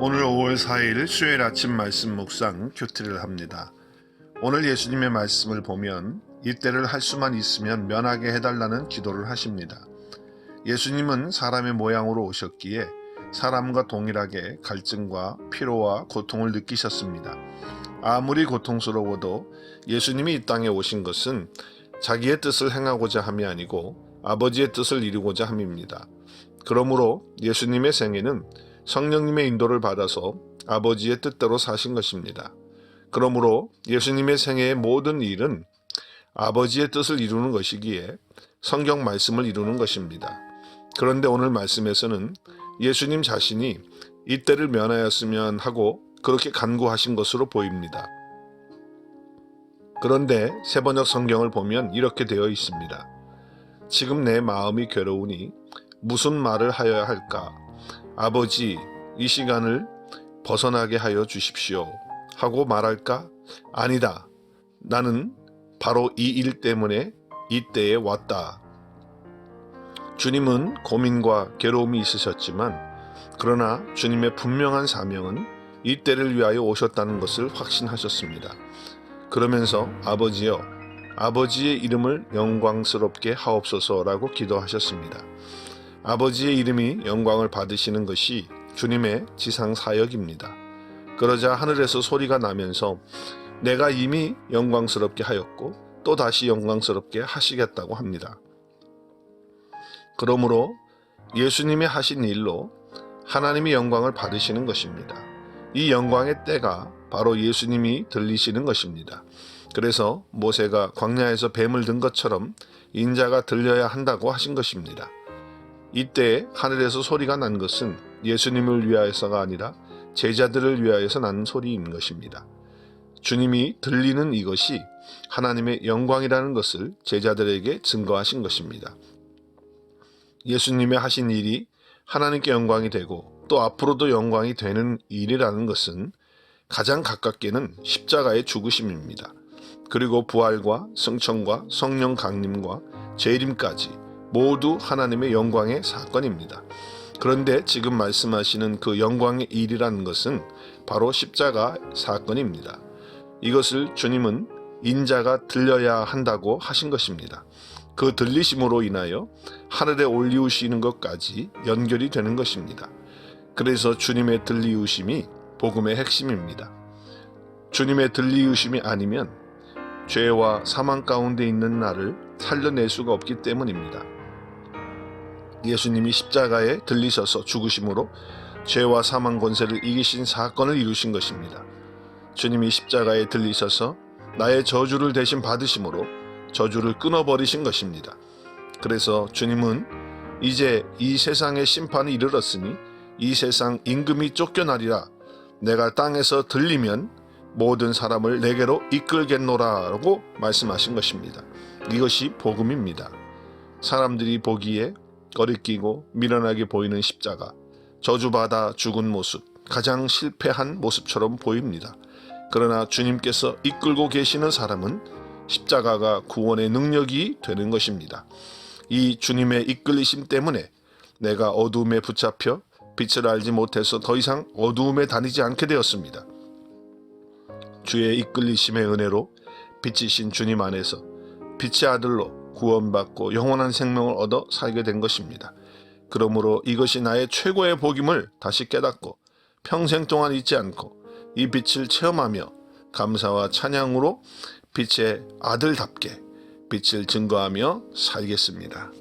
4일 수요일 아침 말씀 묵상 큐티를 합니다. 오늘 예수님의 말씀을 보면 이때를 할 수만 있으면 면하게 해달라는 기도를 하십니다. 예수님은 사람의 모양으로 오셨기에 사람과 동일하게 갈증과 피로와 고통을 느끼셨습니다. 아무리 고통스러워도 예수님이 이 땅에 오신 것은 자기의 뜻을 행하고자 함이 아니고 아버지의 뜻을 이루고자 함입니다. 그러므로 예수님의 생애는 성령님의 인도를 받아서 아버지의 뜻대로 사신 것입니다. 그러므로 예수님의 생애의 모든 일은 아버지의 뜻을 이루는 것이기에 성경 말씀을 이루는 것입니다. 그런데 오늘 말씀에서는 예수님 자신이 이때를 면하였으면 하고 그렇게 간구하신 것으로 보입니다. 그런데 세번역 성경을 보면 이렇게 되어 있습니다. 지금 내 마음이 괴로우니 무슨 말을 하여야 할까? 아버지, 이 시간을 벗어나게 하여 주십시오. 하고 말할까? 아니다. 나는 바로 이 일 때문에 이때에 왔다. 주님은 고민과 괴로움이 있으셨지만, 그러나 주님의 분명한 사명은 이때를 위하여 오셨다는 것을 확신하셨습니다. 그러면서 아버지여, 아버지의 이름을 영광스럽게 하옵소서라고 기도하셨습니다. 아버지의 이름이 영광을 받으시는 것이 주님의 지상 사역입니다. 그러자 하늘에서 소리가 나면서 내가 이미 영광스럽게 하였고 또 다시 영광스럽게 하시겠다고 합니다. 그러므로 예수님이 하신 일로 하나님이 영광을 받으시는 것입니다. 이 영광의 때가 바로 예수님이 들리시는 것입니다. 그래서 모세가 광야에서 뱀을 든 것처럼 인자가 들려야 한다고 하신 것입니다. 이때 하늘에서 소리가 난 것은 예수님을 위하여서가 아니라 제자들을 위하여서 난 소리인 것입니다. 주님이 들리는 이것이 하나님의 영광이라는 것을 제자들에게 증거하신 것입니다. 예수님의 하신 일이 하나님께 영광이 되고 또 앞으로도 영광이 되는 일이라는 것은 가장 가깝게는 십자가의 죽으심입니다. 그리고 부활과 승천과 성령 강림과 재림까지 모두 하나님의 영광의 사건입니다. 그런데 지금 말씀하시는 그 영광의 일이라는 것은 바로 십자가 사건입니다. 이것을 주님은 인자가 들려야 한다고 하신 것입니다. 그 들리심으로 인하여 하늘에 올리우시는 것까지 연결이 되는 것입니다. 그래서 주님의 들리우심이 복음의 핵심입니다. 주님의 들리우심이 아니면 죄와 사망 가운데 있는 나를 살려낼 수가 없기 때문입니다. 예수님이 십자가에 들리셔서 죽으심으로 죄와 사망 권세를 이기신 사건을 이루신 것입니다. 주님이 십자가에 들리셔서 나의 저주를 대신 받으심으로 저주를 끊어버리신 것입니다. 그래서 주님은 이제 이 세상의 심판이 이르렀으니 이 세상 임금이 쫓겨나리라 내가 땅에서 들리면 모든 사람을 내게로 이끌겠노라라고 말씀하신 것입니다. 이것이 복음입니다. 사람들이 보기에 거리끼고 미련하게 보이는 십자가, 저주받아 죽은 모습, 가장 실패한 모습처럼 보입니다. 그러나 주님께서 이끌고 계시는 사람은 십자가가 구원의 능력이 되는 것입니다. 이 주님의 이끌리심 때문에 내가 어두움에 붙잡혀 빛을 알지 못해서 더 이상 어두움에 다니지 않게 되었습니다. 주의 이끌리심의 은혜로 빛이신 주님 안에서 빛의 아들로 구원받고 영원한 생명을 얻어 살게 된 것입니다. 그러므로 이것이 나의 최고의 복임을 다시 깨닫고 평생 동안 잊지 않고 이 빛을 체험하며 감사와 찬양으로 빛의 아들답게 빛을 증거하며 살겠습니다.